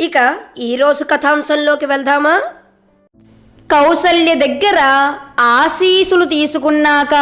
ఇక ఈరోజు కథాంశంలోకి వెళ్దామా? కౌసల్య దగ్గర ఆశీసులు తీసుకున్నాక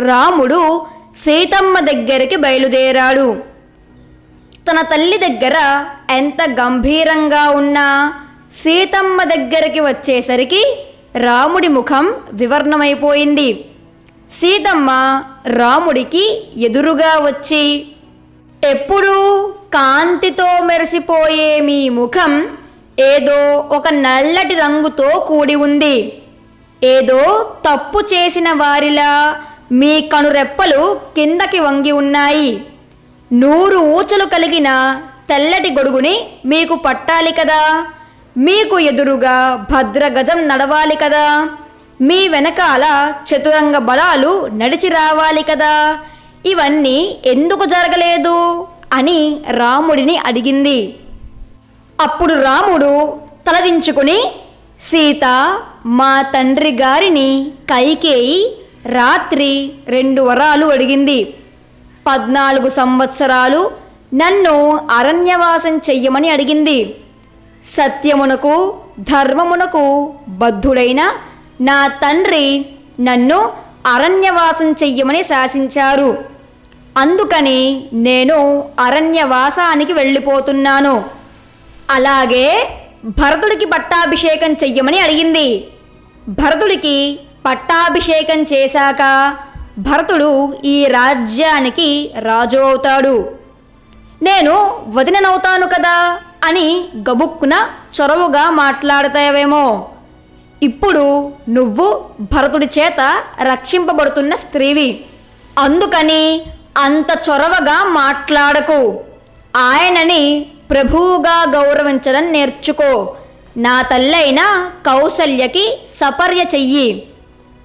రాముడు సీతమ్మ దగ్గరికి బయలుదేరాడు. తన తల్లి దగ్గర ఎంత గంభీరంగా ఉన్నా సీతమ్మ దగ్గరికి వచ్చేసరికి రాముడి ముఖం వివర్ణమైపోయింది. సీతమ్మ రాముడికి ఎదురుగా వచ్చి ఎప్పుడూ కాంతితో మెరిసిపోయే మీ ముఖం ఏదో ఒక నల్లటి రంగుతో కూడి ఉంది. ఏదో తప్పు చేసిన వారిలా మీ కనురెప్పలు కిందకి వంగి ఉన్నాయి. నూరు ఊచలు కలిగిన తెల్లటి గొడుగుని మీకు పట్టాలి కదా. మీకు ఎదురుగా భద్రగజం నడవాలి కదా. మీ వెనకాల చతురంగ బలాలు నడిచి రావాలి కదా. ఇవన్నీ ఎందుకు జరగలేదు? అని రాముడిని అడిగింది. అప్పుడు రాముడు తలదించుకుని సీత మా తండ్రి గారిని కైకేయి రాత్రి రెండు వరాలు అడిగింది. పద్నాలుగు సంవత్సరాలు నన్ను అరణ్యవాసం చెయ్యమని అడిగింది. సత్యమునకు ధర్మమునకు బద్ధుడైన నా తండ్రి నన్ను అరణ్యవాసం చెయ్యమని శాసించారు. అందుకని నేను అరణ్యవాసానికి వెళ్ళిపోతున్నాను. అలాగే భరతుడికి పట్టాభిషేకం చెయ్యమని అడిగింది. భరతుడికి పట్టాభిషేకం చేశాక భరతుడు ఈ రాజ్యానికి రాజు అవుతాడు నేను వదిననవుతాను కదా అని గబుక్కున చొరవుగా మాట్లాడతావేమో. ఇప్పుడు నువ్వు భరతుడి చేత రక్షింపబడుతున్న స్త్రీవి. అందుకని అంత చొరవగా మాట్లాడకు. ఆయనని ప్రభువుగా గౌరవించడం నేర్చుకో. నా తల్లైన కౌసల్యకి సపర్య చెయ్యి.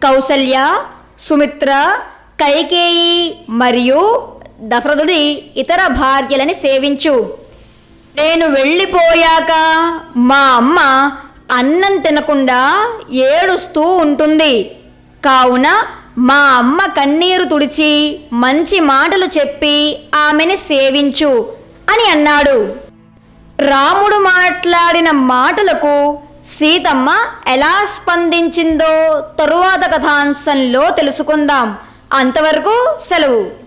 కౌసల్య సుమిత్ర కైకేయి మరియు దశరథుడి ఇతర భార్యలని సేవించు. నేను వెళ్ళిపోయాక మా అమ్మ అన్నం తినకుండా ఏడుస్తూ ఉంటుంది. కావున మా అమ్మ కన్నీరు తుడిచి మంచి మాటలు చెప్పి ఆమెని సేవించు అని అన్నాడు. రాముడు మాట్లాడిన మాటలకు సీతమ్మ ఎలా స్పందించిందో తరువాత కథాంశంలో తెలుసుకుందాం. అంతవరకు సెలవు.